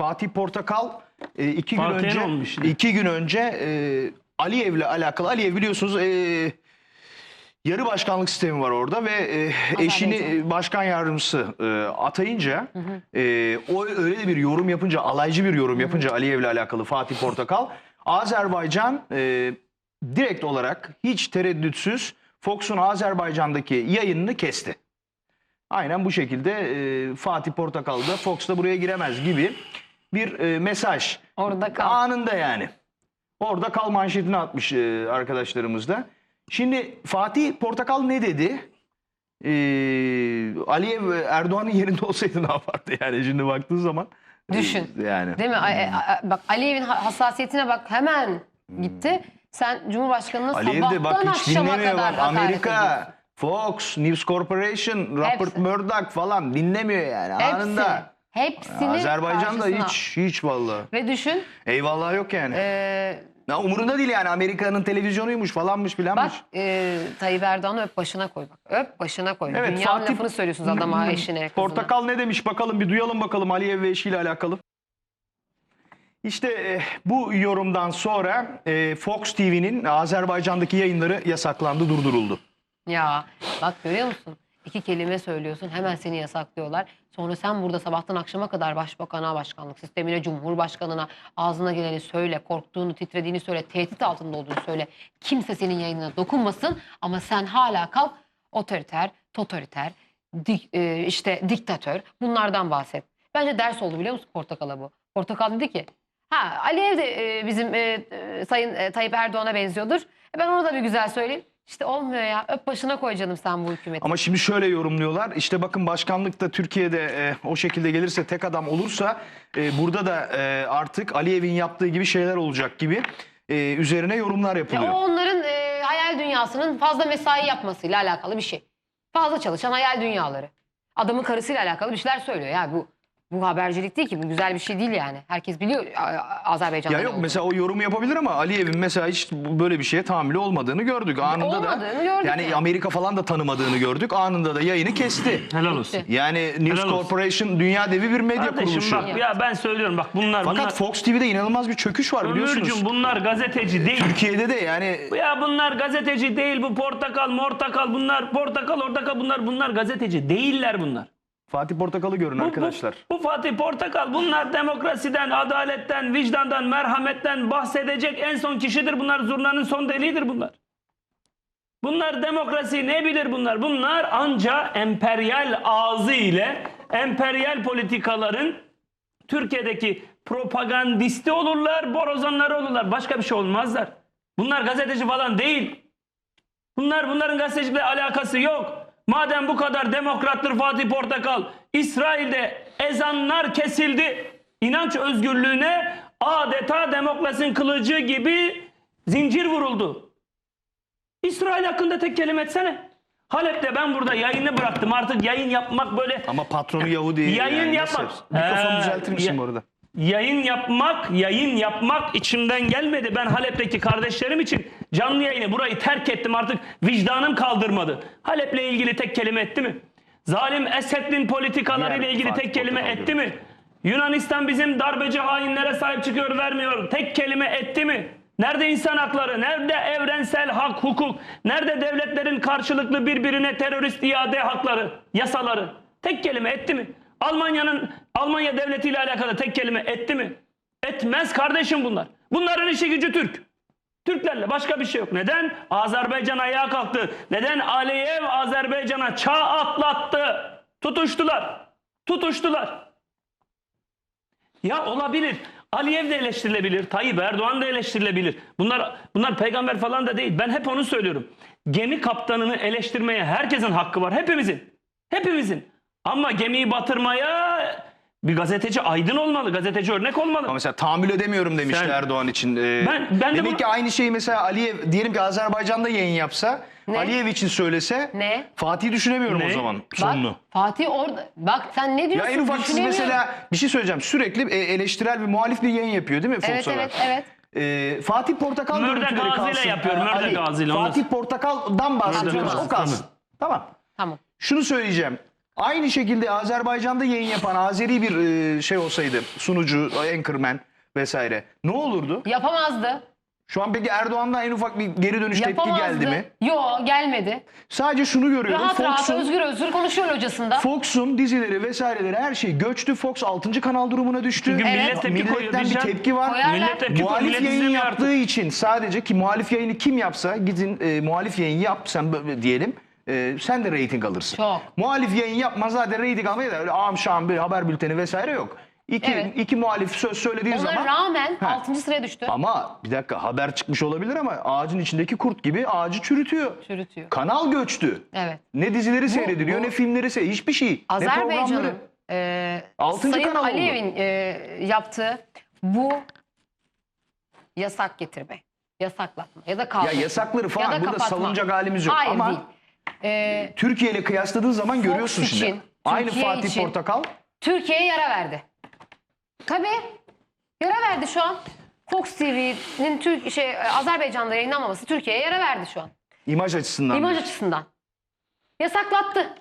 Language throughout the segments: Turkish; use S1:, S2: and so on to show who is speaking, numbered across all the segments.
S1: Fatih Portakal e, iki gün önce
S2: olmuş
S1: iki gün önce e, Aliyev'le alakalı Aliyev biliyorsunuz e, yarı başkanlık sistemi var orada ve e, eşini e, başkan yardımcısı e, atayınca e, o öyle de bir yorum yapınca alaycı bir yorum yapınca Aliyev'le alakalı Fatih Portakal Azerbaycan e, direkt olarak hiç tereddütsüz Fox'un Azerbaycan'daki yayınını kesti. Aynen bu şekilde e, Fatih Portakal da Fox da buraya giremez gibi bir e, mesaj.
S3: Orada kal.
S1: Anında yani. Orada kal manşetini atmış e, arkadaşlarımız da. Şimdi Fatih Portakal ne dedi? Ee, Aliyev Erdoğan'ın yerinde olsaydı ne yapardı yani şimdi baktığın zaman.
S3: Düşün.
S1: Ee, Yani.
S3: Değil mi? A- Bak Aliyev'in ha- hassasiyetine bak hemen gitti. Sen Cumhurbaşkanı'nın
S1: Aliyev
S3: sabahtan
S1: bak
S3: akşama kadar
S1: bak. Amerika, Fox, News Corporation, Rupert
S3: Hepsi.
S1: Murdoch falan dinlemiyor yani
S3: Hepsi.
S1: anında.
S3: Hepsini
S1: Azerbaycan da
S3: karşısına-
S1: hiç hiç vallahi.
S3: Ve düşün
S1: Eyvallah yok yani.
S3: e,
S1: Ya umurunda değil yani Amerika'nın televizyonuymuş falanmış filanmış.
S3: bak e, Tayyip Erdoğan'ı öp başına koy bak. Öp başına koy.
S1: Evet,
S3: Dünyanın
S1: Fatih-
S3: lafını söylüyorsunuz adama, eşine, kızına.
S1: Portakal ne demiş bakalım bir duyalım bakalım Aliyev ve eşiyle alakalı. İşte e, bu yorumdan sonra e, Fox TV'nin Azerbaycan'daki yayınları yasaklandı, durduruldu.
S3: Ya bak görüyor musun? İki kelime söylüyorsun hemen seni yasaklıyorlar. Sonra sen burada sabahtan akşama kadar başbakana, başkanlık sistemine, cumhurbaşkanına ağzına geleni söyle, korktuğunu, titrediğini söyle, tehdit altında olduğunu söyle. Kimse senin yayınına dokunmasın ama sen hala kal otoriter, totaliter, dik- e, işte diktatör bunlardan bahset. Bence ders oldu biliyor musun Portakal'a bu? Portakal dedi ki ha Aliyev de e, bizim e, e, Sayın e, Tayyip Erdoğan'a benziyordur. E, ben onu da bir güzel söyleyeyim. İşte olmuyor ya. Öp başına koy canım sen bu hükümeti.
S1: Ama şimdi şöyle yorumluyorlar. İşte bakın başkanlık da Türkiye'de e, o şekilde gelirse tek adam olursa e, burada da e, artık Aliyev'in yaptığı gibi şeyler olacak gibi e, üzerine yorumlar
S3: Ya
S1: yapılıyor.
S3: o onların e, hayal dünyasının fazla mesai yapmasıyla alakalı bir şey. Fazla çalışan hayal dünyaları. Adamın karısıyla alakalı bir şeyler söylüyor. Ya bu bu habercilik değil ki. Bu güzel bir şey değil yani. Herkes biliyor Azerbaycan'da.
S1: Ya yok
S3: olduğunu.
S1: mesela o yorumu yapabilir ama Aliyev'in mesela hiç böyle bir şeye tahammülü olmadığını gördük. Anında
S3: Olmadığını
S1: da
S3: gördük
S1: yani
S3: yani.
S1: Amerika falan da tanımadığını gördük. Anında da yayını kesti.
S2: Helal olsun.
S1: Yani News
S2: Helal olsun.
S1: Corporation dünya devi bir medya
S2: Kardeşim
S1: kuruluşu.
S2: bak ya ben söylüyorum bak bunlar
S1: Fakat
S2: bunlar
S1: Fox TV'de inanılmaz bir çöküş var biliyorsunuz.
S2: Ömürcüm bunlar gazeteci değil.
S1: Türkiye'de de yani
S2: Ya bunlar gazeteci değil bu portakal mortakal bunlar portakal ortakal bunlar bunlar gazeteci değiller bunlar.
S1: Fatih Portakal'ı görün
S2: Bu- bu-
S1: arkadaşlar.
S2: Bu, Fatih Portakal bunlar demokrasiden, adaletten, vicdandan, merhametten bahsedecek en son kişidir. Bunlar zurnanın son deliğidir bunlar. Bunlar demokrasi ne bilir bunlar? Bunlar anca emperyal ağzı ile emperyal politikaların Türkiye'deki propagandisti olurlar, borazanları olurlar. Başka bir şey olmazlar. Bunlar gazeteci falan değil. Bunlar bunların gazetecilikle alakası yok. Madem bu kadar demokrattır Fatih Portakal, İsrail'de ezanlar kesildi. İnanç özgürlüğüne adeta demokrasinin kılıcı gibi zincir vuruldu. İsrail hakkında tek kelime etsene. Halep'te ben burada yayını bıraktım. Artık yayın yapmak böyle
S1: Ama patronu Yahudi.
S2: Yayın
S1: yani
S2: yapmak.
S1: Mikrofonu
S2: Ee,
S1: düzeltir misin
S2: ya-
S1: bu arada?
S2: Yayın yapmak, yayın yapmak içimden gelmedi. Ben Halep'teki kardeşlerim için canlı yayını burayı terk ettim artık vicdanım kaldırmadı. Halep'le ilgili tek kelime etti mi? Zalim Esed'in politikalarıyla
S1: Diğer
S2: ilgili tek kelime etti mi? Yunanistan bizim darbeci hainlere sahip çıkıyor vermiyor. Tek kelime etti mi? Nerede insan hakları? Nerede evrensel hak, hukuk? Nerede devletlerin karşılıklı birbirine terörist iade hakları, yasaları? Tek kelime etti mi? Almanya'nın Almanya devletiyle alakalı tek kelime etti mi? Etmez kardeşim bunlar. Bunların işi gücü Türk. Türklerle başka bir şey yok. Neden? Azerbaycan ayağa kalktı. Neden Aliyev Azerbaycan'a çağ atlattı? Tutuştular. Tutuştular. Ya olabilir. Aliyev de eleştirilebilir. Tayyip Erdoğan da eleştirilebilir. Bunlar bunlar peygamber falan da değil. Ben hep onu söylüyorum. Gemi kaptanını eleştirmeye herkesin hakkı var. Hepimizin. Hepimizin. Ama gemiyi batırmaya bir gazeteci aydın olmalı. Gazeteci örnek olmalı.
S1: Ama mesela tahammül edemiyorum demişti
S2: Sen-
S1: Erdoğan için. Ee,
S2: Ben- ben de
S1: demek
S2: bunu-
S1: ki aynı şeyi mesela Aliyev diyelim ki Azerbaycan'da yayın yapsa
S3: Ne?
S1: Aliyev için söylese
S3: Ne?
S1: Fatih düşünemiyorum o
S2: Ne?
S1: zaman
S3: Bak
S1: sonunu.
S3: Fatih orada. Bak sen ne
S1: Ya
S3: diyorsun?
S1: en ufak siz
S3: Düşünemiyorum.
S1: mesela bir şey söyleyeceğim. Sürekli e, eleştirel bir muhalif bir yayın yapıyor değil mi Fox
S3: Evet
S1: olarak?
S3: evet evet.
S1: Ee, Fatih Portakal
S2: Mörde
S1: görüntüleri
S2: Gazi'yle
S1: kalsın.
S2: yapıyor,
S1: Ee,
S2: Mörde
S1: Ali,
S2: Gazi'yle, onu
S1: Fatih Portakal'dan bahsediyoruz. O kalsın. Tamam.
S3: Tamam.
S1: Şunu söyleyeceğim. Aynı şekilde Azerbaycan'da yayın yapan Azeri bir e, şey olsaydı sunucu, anchorman vesaire ne olurdu?
S3: Yapamazdı.
S1: Şu an peki Erdoğan'dan en ufak bir geri dönüş tepki
S3: Yapamazdı.
S1: geldi mi?
S3: Yo gelmedi.
S1: Sadece şunu görüyorum.
S3: Rahat rahat
S1: Fox'un
S3: özgür özgür konuşuyor hocasında.
S1: Fox'un dizileri vesaireleri her şey göçtü. Fox 6. kanal durumuna düştü.
S2: Çünkü
S3: Evet.
S2: millet tepki koyuyor.
S1: Milletten bir tepki var.
S3: Koyarlar.
S2: Millet tepki koyuyor.
S1: Muhalif
S2: Millet
S1: yayın
S2: izlemiyor
S1: yaptığı
S2: artık.
S1: için sadece ki muhalif yayını kim yapsa gidin e, muhalif yayın yap sen böyle diyelim. E, sen de reyting alırsın.
S3: Çok.
S1: Muhalif yayın yapma zaten reyting almaya da öyle ağam şam bir haber bülteni vesaire yok. İki,
S3: Evet.
S1: iki muhalif söz söylediği
S3: Ona
S1: zaman
S3: rağmen
S1: Ha.
S3: 6. sıraya düştü.
S1: ama bir dakika haber çıkmış olabilir ama ağacın içindeki kurt gibi ağacı çürütüyor.
S3: Çürütüyor.
S1: Kanal göçtü.
S3: Evet.
S1: Ne dizileri seyrediliyor
S3: bu-
S1: ne filmleri seyrediliyor. Hiçbir şey. Ne
S3: Azerbaycan'ın
S1: programları.
S3: e,
S1: Altıncı
S3: Sayın
S1: kanal oldu.
S3: Aliyev'in e, yaptığı bu yasak getirme, yasaklatma ya da
S1: Ya
S3: kaldırma.
S1: yasakları falan
S3: ya da
S1: burada
S3: kapatma.
S1: savunacak halimiz yok
S3: Hayır
S1: ama
S3: değil. E,
S1: Türkiye ile kıyasladığın zaman görüyorsun
S3: için,
S1: şimdi. Aynı
S3: Türkiye
S1: Fatih
S3: için-
S1: Portakal
S3: Türkiye'ye yara verdi. Tabii. Yara verdi şu an. Fox TV'nin Türk şey Azerbaycan'da yayınlanmaması Türkiye'ye yara verdi şu an.
S1: imaj açısından.
S3: İmaj açısından. Yasaklattı.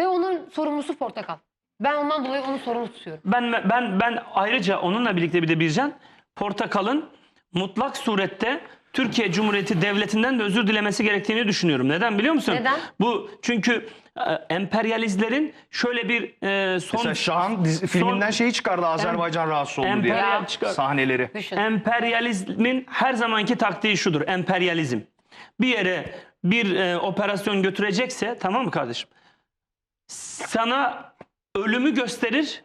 S3: Ve onun sorumlusu Portakal. Ben ondan dolayı onu sorumlu tutuyorum.
S2: Ben ben ben ayrıca onunla birlikte bir de Bircan Portakal'ın mutlak surette Türkiye Cumhuriyeti Devleti'nden de özür dilemesi gerektiğini düşünüyorum. Neden biliyor musun?
S3: Neden?
S2: Bu çünkü e, emperyalistlerin şöyle bir e, son
S1: Mesela Şahan dizi, filminden şeyi çıkardı Azerbaycan rahatsız oldu diye.
S2: emperyal çıkar.
S1: Sahneleri.
S3: Düşün.
S2: Emperyalizmin her zamanki taktiği şudur. Emperyalizm. Bir yere bir e, operasyon götürecekse tamam mı kardeşim? Sana ölümü gösterir,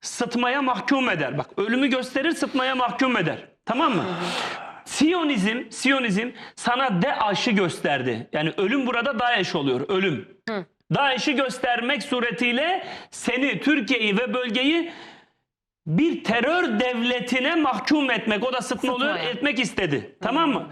S2: sıtmaya mahkum eder. Bak ölümü gösterir, sıtmaya mahkum eder. Tamam mı? Siyonizm, Siyonizm sana DAEŞ'i gösterdi. Yani ölüm burada DAEŞ oluyor, ölüm. DAEŞ'i göstermek suretiyle seni, Türkiye'yi ve bölgeyi bir terör devletine mahkum etmek, o da sıtma oluyor, etmek istedi. Tamam mı?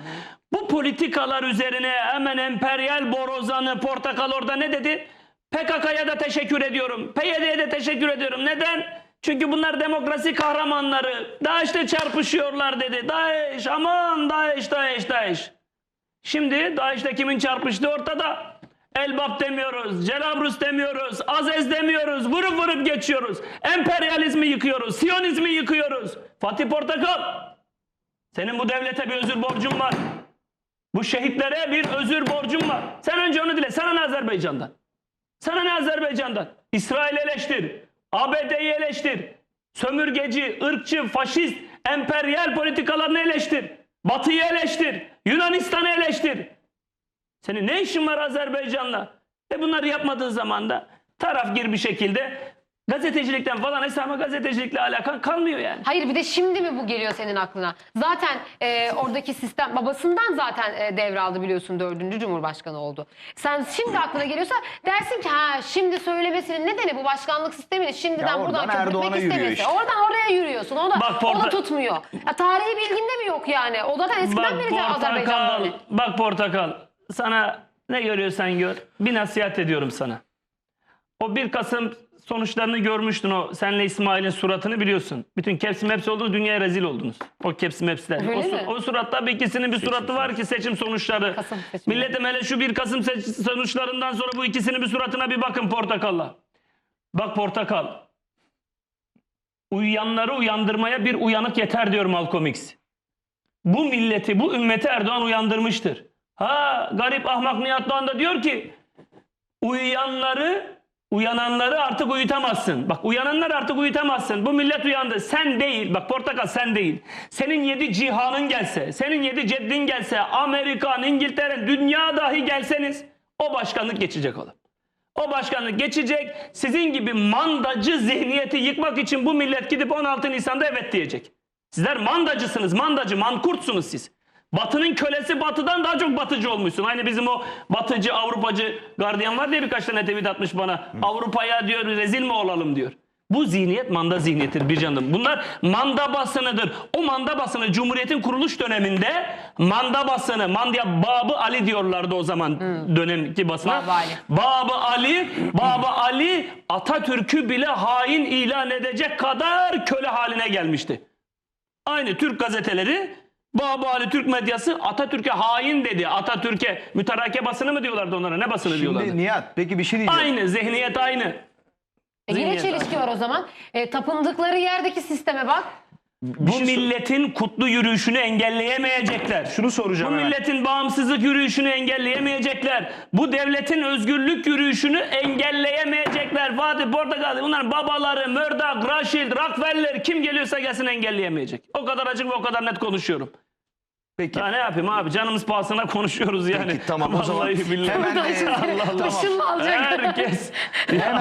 S2: Bu politikalar üzerine hemen emperyal borazanı Portakal orada ne dedi? PKK'ya da teşekkür ediyorum. PYD'ye de teşekkür ediyorum. Neden? Çünkü bunlar demokrasi kahramanları. DAEŞ'le çarpışıyorlar dedi. DAEŞ aman DAEŞ DAEŞ DAEŞ. Şimdi DAEŞ'te kimin çarpıştığı ortada. Elbap demiyoruz, Celabrus demiyoruz, Azez demiyoruz, vurup vurup geçiyoruz. Emperyalizmi yıkıyoruz, Siyonizmi yıkıyoruz. Fatih Portakal, senin bu devlete bir özür borcun var. Bu şehitlere bir özür borcun var. Sen önce onu dile. Sana ne Azerbaycan'dan? Sana ne Azerbaycan'dan? İsrail eleştir. ABD'yi eleştir. Sömürgeci, ırkçı, faşist, emperyal politikalarını eleştir. Batı'yı eleştir. Yunanistan'ı eleştir. Senin ne işin var Azerbaycan'la? Ve bunları yapmadığın zaman da taraf gir bir şekilde gazetecilikten falan hesaba gazetecilikle alakan kalmıyor yani.
S3: Hayır bir de şimdi mi bu geliyor senin aklına? Zaten e, oradaki sistem babasından zaten e, devraldı biliyorsun dördüncü cumhurbaşkanı oldu. Sen şimdi aklına geliyorsa dersin ki ha şimdi söylemesinin nedeni bu başkanlık sistemini şimdiden
S1: Ya
S3: buradan
S1: oradan Erdoğan'a
S3: köpürtmek
S1: yürüyor
S3: istemesi.
S1: işte.
S3: Oradan oraya yürüyorsun. O da,
S2: Bak
S3: o da
S2: Porta-
S3: tutmuyor. Ya, tarihi bilginde mi yok yani? O zaten eskiden beri de Azerbaycan'da öyle.
S2: bak Portakal, sana ne görüyorsan gör. Bir nasihat ediyorum sana. O 1 Kasım sonuçlarını görmüştün o senle İsmail'in suratını biliyorsun. Bütün Kepsi Maps oldunuz dünyaya rezil oldunuz. O Kepsi Maps'ler.
S3: Öyle
S2: O, su-
S3: mi?
S2: o suratta bir ikisinin bir suratı var ki seçim sonuçları.
S3: Kasım seçimi.
S2: Milletim hele şu 1 Kasım sonuçlarından sonra bu ikisinin bir suratına bir bakın Portakal'la. Bak Portakal. Uyuyanları uyandırmaya bir uyanık yeter diyor Malcolm X. Bu milleti, bu ümmeti Erdoğan uyandırmıştır. Ha garip ahmak Nihat Doğan da diyor ki uyuyanları, uyananları artık uyutamazsın. Bak uyananlar artık uyutamazsın. Bu millet uyandı. Sen değil, bak Portakal sen değil. Senin yedi cihanın gelse, senin yedi ceddin gelse, Amerikan, İngiltere, dünya dahi gelseniz o başkanlık geçecek oğlum. O başkanlık geçecek. Sizin gibi mandacı zihniyeti yıkmak için bu millet gidip 16 Nisan'da evet diyecek. Sizler mandacısınız, mandacı, mankurtsunuz siz. Batının kölesi batıdan daha çok batıcı olmuşsun. Aynı bizim o batıcı, Avrupacı gardiyan var diye birkaç tane tweet atmış bana. Avrupa'ya diyor rezil mi olalım diyor. Bu zihniyet manda zihniyetidir bir canım. Bunlar manda basınıdır. O manda basını Cumhuriyet'in kuruluş döneminde manda basını, mandia Babı Ali diyorlardı o zaman dönemki basına.
S3: Babı Ali.
S2: Babı Ali, Babı Ali Atatürk'ü bile hain ilan edecek kadar köle haline gelmişti. Aynı Türk gazeteleri Babali Türk medyası Atatürk'e hain dedi. Atatürk'e mütarake basını mı diyorlardı onlara? Ne basını diyorlardı?
S1: Şimdi Nihat peki bir şey diyeceğim.
S2: Aynı zihniyet aynı.
S3: E yine
S2: Zihniyet
S3: çelişki var o zaman. E, tapındıkları yerdeki sisteme bak.
S2: Bu milletin kutlu yürüyüşünü engelleyemeyecekler.
S1: Şunu soracağım
S2: Bu
S1: hemen.
S2: milletin bağımsızlık yürüyüşünü engelleyemeyecekler. Bu devletin özgürlük yürüyüşünü engelleyemeyecekler. Fatih Portakal bunların babaları, Murdoch, Rothschild, Rockefeller kim geliyorsa gelsin engelleyemeyecek. O kadar açık ve o kadar net konuşuyorum.
S1: Peki.
S2: Ya ne yapayım abi canımız pahasına konuşuyoruz yani.
S1: Peki, tamam, o zaman
S2: Vallahi billahi.
S1: hemen,
S2: Allah Allah.
S3: Taşınma alacak.
S2: Herkes.
S1: Hemen